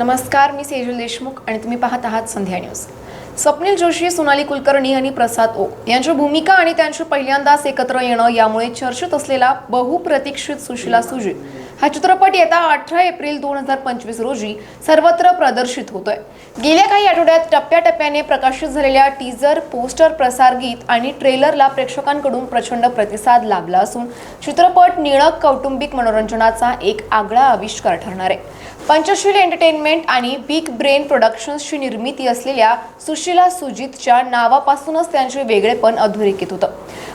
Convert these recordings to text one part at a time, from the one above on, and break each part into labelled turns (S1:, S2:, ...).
S1: नमस्कार मी सेजल देशमुख आणि तुम्ही पाहत आहात संध्या न्यूज. स्वप्नील जोशी सोनाली कुलकर्णी आणि प्रसाद ओक यांची भूमिका आणि त्यांची पहिल्यांदाच एकत्र येणं यामुळे चर्चेत असलेला बहुप्रतीक्षित सुशिला सुजित हा चित्रपट येत्या अठरा एप्रिल दोन हजार पंचवीस रोजी सर्वत्र प्रदर्शित होतोय. गेल्या काही आठवड्यात टप्प्याटप्प्याने प्रकाशित झालेल्या टीजर पोस्टर प्रसारगीत आणि ट्रेलरला प्रेक्षकांकडून प्रचंड प्रतिसाद लाभला असून चित्रपट निळक कौटुंबिक मनोरंजनाचा एक आगळा आविष्कार ठरणार आहे. पंचशील एंटरटेनमेंट आणि बिग ब्रेन प्रोडक्शन्सची निर्मिती असलेल्या सुशिला सुजितच्या नावापासूनच त्यांचे वेगळेपण अधोरेखित होतं.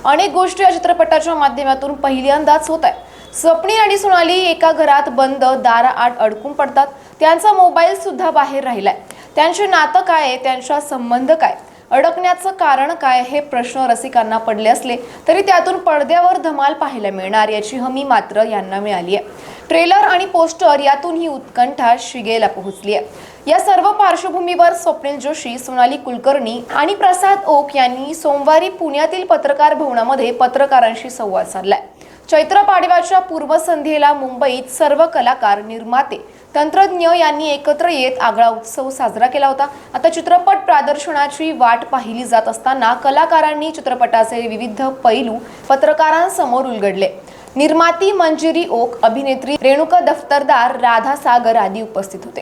S1: अनेक गोष्टी या चित्रपटाच्या माध्यमातून पहिल्यांदाच होत आहे स्वप्नील आणि सोनाली एका घरात बंद दाराआड अडकून पडतात. त्यांचा मोबाईल सुद्धा बाहेर राहिलाय. त्यांचे नातं काय आहे? त्यांचा संबंध काय? अडकण्याचं कारण काय हे प्रश्न रसिकांना पडले असले तरी त्यातून पडद्यावर धमाल पाहायला मिळणार याची हमी मात्र यांना मिळाली आहे. ट्रेलर आणि पोस्टर यातून ही उत्कंठा शिगेला पोहोचली आहे. या सर्व पार्श्वभूमीवर स्वप्नील जोशी सोनाली कुलकर्णी आणि प्रसाद ओक यांनी सोमवारी पुण्यातील पत्रकार भवनामध्ये पत्रकारांशी संवाद साधलाय. चैत्र पाडव्याच्या पूर्वसंध्येला मुंबईत सर्व कलाकार निर्माते तंत्रज्ञ यांनी एकत्र येत आगळा उत्सव साजरा केला होता. आता चित्रपट प्रदर्शनाची वाट पाहिली जात असताना कलाकारांनी चित्रपटाचे विविध पैलू पत्रकारांसमोर उलगडले. निर्माती मंजिरी ओक अभिनेत्री रेणुका दफ्तरदार राधा सागर आदी उपस्थित होते.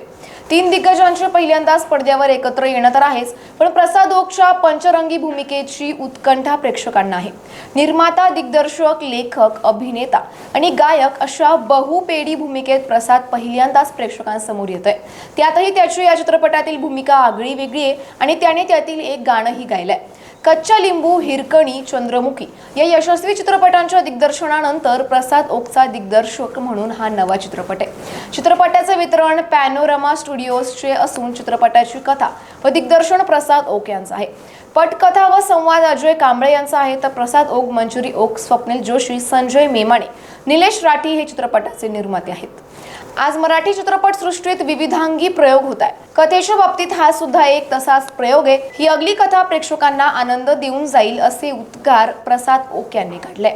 S1: तीन दिग्गजांचे पहिल्यांदाच पडद्यावर एकत्र येणं तर आहेच पण प्रसाद ओकच्या पंचरंगी भूमिकेची उत्कंठा प्रेक्षकांना आहे. निर्माता दिग्दर्शक लेखक अभिनेता आणि गायक अशा बहुपेडी भूमिकेत प्रसाद पहिल्यांदाच प्रेक्षकांसमोर येत आहे त्यातही त्याची या चित्रपटातील भूमिका आगळी वेगळी आहे आणि त्याने त्यातील एक गाणंही गायलंय. कच्चा लिंबू हिरकणी चंद्रमुखी या यशस्वी चित्रपटांच्या दिग्दर्शनानंतर प्रसाद ओकचा दिग्दर्शक म्हणून हा नवा चित्रपट आहे. चित्रपटाचे वितरण पॅनोरमा स्टुडिओजचे असून चित्रपटाची कथा व दिग्दर्शन प्रसाद ओक यांचं आहे. पटकथा व संवाद अजय कांबळे यांचा आहे तर प्रसाद ओक मंजुरी ओक स्वप्नील जोशी संजय मेमाणे निलेश राठी हे चित्रपटाचे निर्माते आहेत. आज मराठी चित्रपट सृष्टीत विविधांगी प्रयोग होत आहे. कथेच्या बाबतीत हा सुद्धा एक तसाच प्रयोग आहे. ही अगली कथा प्रेक्षकांना आनंद देऊन जाईल असे उद्गार प्रसाद ओक यांनी काढले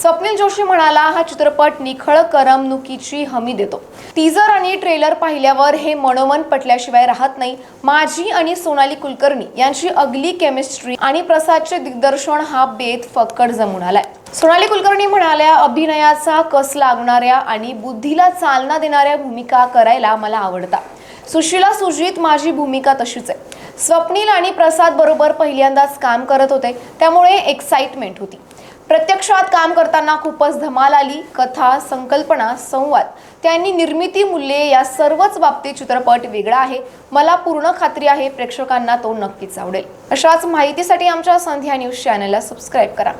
S1: स्वप्नील जोशी म्हणाला हा चित्रपट निखळ करमणुकीची हमी देतो. टीजर आणि ट्रेलर पाहिल्यावर हे मनोमन पटल्याशिवाय राहत नाही. माझी आणि सोनाली कुलकर्णी यांची अगली केमिस्ट्री आणि प्रसादचे दिग्दर्शन हा बेत फक्कड जमून आलाय. सोनाली कुलकर्णी म्हणाल्या अभिनयाचा कस लागणाऱ्या आणि बुद्धीला चालना देणाऱ्या भूमिका करायला मला आवडतात सुशिला सुजित माझी भूमिका तशीच आहे. स्वप्नील आणि प्रसाद बरोबर पहिल्यांदाच काम करत होते त्यामुळे एक्साइटमेंट होती. प्रत्यक्षात काम करताना खूपच धमाल आली कथा संकल्पना संवाद. त्यांनी निर्मिती मूल्ये या सर्वच बाबतीत चित्रपट वेगळा आहे. मला पूर्ण खात्री आहे प्रेक्षकांना तो नक्कीच आवडेल. अशाच माहितीसाठी आमच्या संध्या न्यूज चॅनलला सबस्क्राईब करा.